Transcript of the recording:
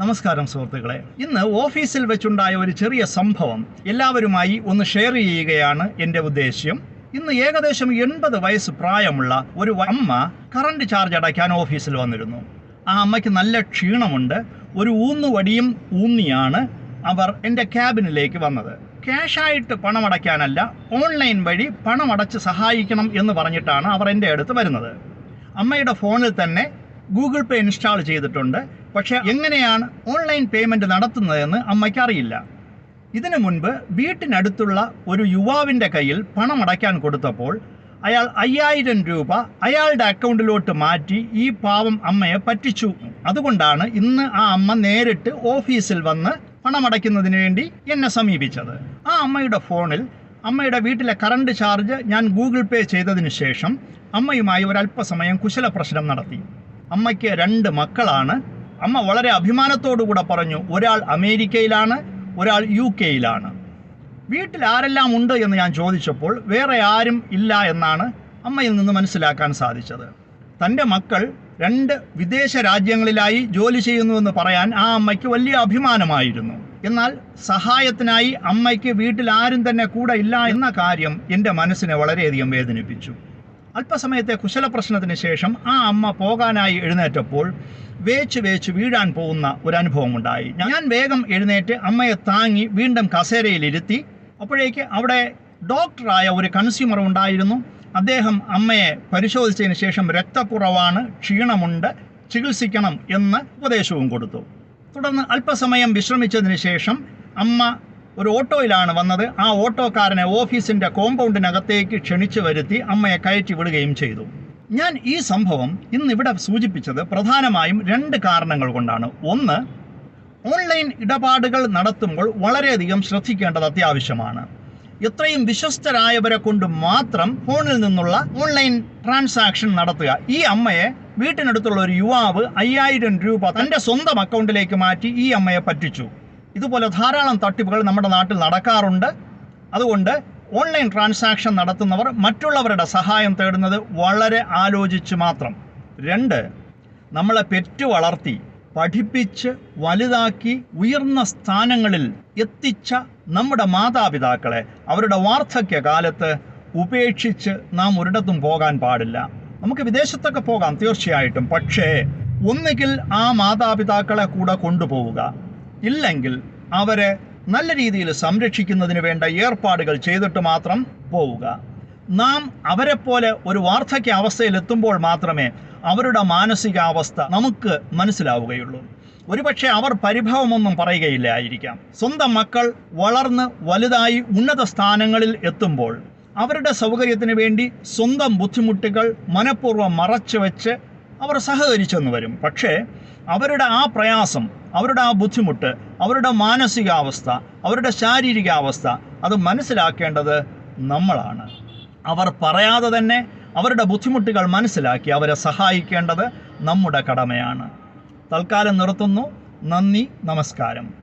നമസ്കാരം സുഹൃത്തുക്കളെ. ഇന്ന് ഓഫീസിൽ വെച്ചുണ്ടായ ഒരു ചെറിയ സംഭവം എല്ലാവരുമായി ഒന്ന് ഷെയർ ചെയ്യുകയാണ് എന്റെ ഉദ്ദേശ്യം. ഇന്ന് ഏകദേശം എൺപത് വയസ്സ് പ്രായമുള്ള ഒരു അമ്മ കറണ്ട് ചാർജ് അടയ്ക്കാൻ ഓഫീസിൽ വന്നിരുന്നു. ആ അമ്മയ്ക്ക് നല്ല ക്ഷീണമുണ്ട്. ഒരു ഊന്നുവടിയും ഊന്നിയാണ് അവർ എന്റെ ക്യാബിനിലേക്ക് വന്നത്. ക്യാഷായിട്ട് പണമടയ്ക്കാനല്ല ഓൺലൈൻ വഴി പണമടച്ച് സഹായിക്കണം എന്ന് പറഞ്ഞിട്ടാണ് അവർ എന്റെ അടുത്ത് വരുന്നത്. അമ്മയുടെ ഫോണിൽ തന്നെ ഗൂഗിൾ പേ ഇൻസ്റ്റാൾ ചെയ്തിട്ടുണ്ട്. പക്ഷേ എങ്ങനെയാണ് ഓൺലൈൻ പേയ്മെന്റ് നടത്തുന്നതെന്ന് അമ്മയ്ക്ക് അറിയില്ല ഇതിനു മുൻപ് വീട്ടിനടുത്തുള്ള ഒരു യുവാവിന്റെ കയ്യിൽ പണം അടയ്ക്കാൻ കൊടുത്തപ്പോൾ അയാൾ അയ്യായിരം രൂപ അയാളുടെ അക്കൗണ്ടിലോട്ട് മാറ്റി ഈ പാവം അമ്മയെ പറ്റിച്ചു. അതുകൊണ്ടാണ് ഇന്ന് ആ അമ്മ നേരിട്ട് ഓഫീസിൽ വന്ന് പണമടയ്ക്കുന്നതിന് വേണ്ടി എന്നെ സമീപിച്ചത്. ആ അമ്മയുടെ ഫോണിൽ അമ്മയുടെ വീട്ടിലെ കറണ്ട് ചാർജ് ഞാൻ ഗൂഗിൾ പേ ചെയ്തതിന് ശേഷം അമ്മയുമായി ഒരല്പസമയം കുശല പ്രശ്നം നടത്തി. അമ്മയ്ക്ക് രണ്ട് മക്കളാണ്. അമ്മ വളരെ അഭിമാനത്തോടുകൂടെ പറഞ്ഞു ഒരാൾ അമേരിക്കയിലാണ് ഒരാൾ യു കെയിലാണ്. വീട്ടിൽ ആരെല്ലാം ഉണ്ട് എന്ന് ഞാൻ ചോദിച്ചപ്പോൾ വേറെ ആരും ഇല്ല എന്നാണ് അമ്മയിൽ നിന്ന് മനസ്സിലാക്കാൻ സാധിച്ചത്. തന്റെ മക്കൾ രണ്ട് വിദേശ രാജ്യങ്ങളിലായി ജോലി ചെയ്യുന്നുവെന്ന് പറയാൻ ആ അമ്മയ്ക്ക് വലിയ അഭിമാനമായിരുന്നു. എന്നാൽ സഹായത്തിനായി അമ്മയ്ക്ക് വീട്ടിൽ ആരും തന്നെ കൂടെ ഇല്ല എന്ന കാര്യം എന്റെ മനസ്സിനെ വളരെയധികം വേദനിപ്പിച്ചു. അല്പസമയത്തെ കുശല പ്രശ്നത്തിന് ശേഷം ആ അമ്മ പോകാനായി എഴുന്നേറ്റപ്പോൾ വേച്ച് വേച്ച് വീഴാൻ പോകുന്ന ഒരു അനുഭവം ഉണ്ടായി ഞാൻ വേഗം എഴുന്നേറ്റ് അമ്മയെ താങ്ങി വീണ്ടും കസേരയിലിരുത്തി അപ്പോഴേക്ക് അവിടെ ഡോക്ടറായ ഒരു കൺസ്യൂമർ ഉണ്ടായിരുന്നു. അദ്ദേഹം അമ്മയെ പരിശോധിച്ചതിന് ശേഷം രക്തക്കുറവാണ് ക്ഷീണമുണ്ട് ചികിത്സിക്കണം എന്ന് ഉപദേശവും കൊടുത്തു. തുടർന്ന് അല്പസമയം വിശ്രമിച്ചതിന് ശേഷം അമ്മ ഒരു ഓട്ടോയിലാണ് വന്നത്. ആ ഓട്ടോക്കാരനെ ഓഫീസിന്റെ കോമ്പൗണ്ടിനകത്തേക്ക് ക്ഷണിച്ചു വരുത്തി അമ്മയെ കയറ്റി വിടുകയും ചെയ്തു. ഞാൻ ഈ സംഭവം ഇന്ന് ഇവിടെ സൂചിപ്പിച്ചത് പ്രധാനമായും രണ്ട് കാരണങ്ങൾ കൊണ്ടാണ്. ഒന്ന് ഓൺലൈൻ ഇടപാടുകൾ നടത്തുമ്പോൾ വളരെയധികം ശ്രദ്ധിക്കേണ്ടത് അത്യാവശ്യമാണ്. എത്രയും വിശ്വസ്തരായവരെ കൊണ്ട് മാത്രം ഫോണിൽ നിന്നുള്ള ഓൺലൈൻ ട്രാൻസാക്ഷൻ നടത്തുക. ഈ അമ്മയെ വീട്ടിനടുത്തുള്ള ഒരു യുവാവ് അയ്യായിരം രൂപ തന്റെ സ്വന്തം അക്കൗണ്ടിലേക്ക് മാറ്റി ഈ അമ്മയെ പറ്റിച്ചു. ഇതുപോലെ ധാരാളം തട്ടിപ്പുകൾ നമ്മുടെ നാട്ടിൽ നടക്കാറുണ്ട്. അതുകൊണ്ട് ഓൺലൈൻ ട്രാൻസാക്ഷൻ നടത്തുന്നവർ മറ്റുള്ളവരുടെ സഹായം തേടുന്നത് വളരെ ആലോചിച്ച് മാത്രം. രണ്ട് നമ്മളെ പെറ്റു വളർത്തി പഠിപ്പിച്ച് വലുതാക്കി ഉയർന്ന സ്ഥാനങ്ങളിൽ എത്തിച്ച നമ്മുടെ മാതാപിതാക്കളെ അവരുടെ വാർദ്ധക്യ കാലത്ത് ഉപേക്ഷിച്ച് നാം ഒരിടത്തും പോകാൻ പാടില്ല. നമുക്ക് വിദേശത്തൊക്കെ പോകാം തീർച്ചയായിട്ടും. പക്ഷേ ഒന്നുകിൽ ആ മാതാപിതാക്കളെ കൂടെ കൊണ്ടുപോവുക. ഇല്ലെങ്കിൽ അവരെ നല്ല രീതിയിൽ സംരക്ഷിക്കുന്നതിന് വേണ്ട ഏർപ്പാടുകൾ ചെയ്തിട്ട് മാത്രം പോവുക. നാം അവരെപ്പോലെ ഒരു വാർദ്ധക്യ അവസ്ഥയിലെത്തുമ്പോൾ മാത്രമേ അവരുടെ മാനസികാവസ്ഥ നമുക്ക് മനസ്സിലാവുകയുള്ളൂ. ഒരുപക്ഷെ അവർ പരിഭവമൊന്നും പറയുകയില്ലായിരിക്കാം സ്വന്തം മക്കൾ വളർന്ന് വലുതായി ഉന്നത സ്ഥാനങ്ങളിൽ എത്തുമ്പോൾ അവരുടെ സൗകര്യത്തിന് വേണ്ടി സ്വന്തം ബുദ്ധിമുട്ടുകൾ മനഃപൂർവം മറച്ചു വെച്ച് അവർ സഹകരിച്ചെന്ന് വരും. പക്ഷേ അവരുടെ ആ പ്രയാസം അവരുടെ ആ ബുദ്ധിമുട്ട് അവരുടെ മാനസികാവസ്ഥ അവരുടെ ശാരീരികാവസ്ഥ അത് മനസ്സിലാക്കേണ്ടത് നമ്മളാണ്. അവർ പറയാതെ തന്നെ അവരുടെ ബുദ്ധിമുട്ടുകൾ മനസ്സിലാക്കി അവരെ സഹായിക്കേണ്ടത് നമ്മുടെ കടമയാണ്. തൽക്കാലം നിർത്തുന്നു. നന്ദി നമസ്കാരം.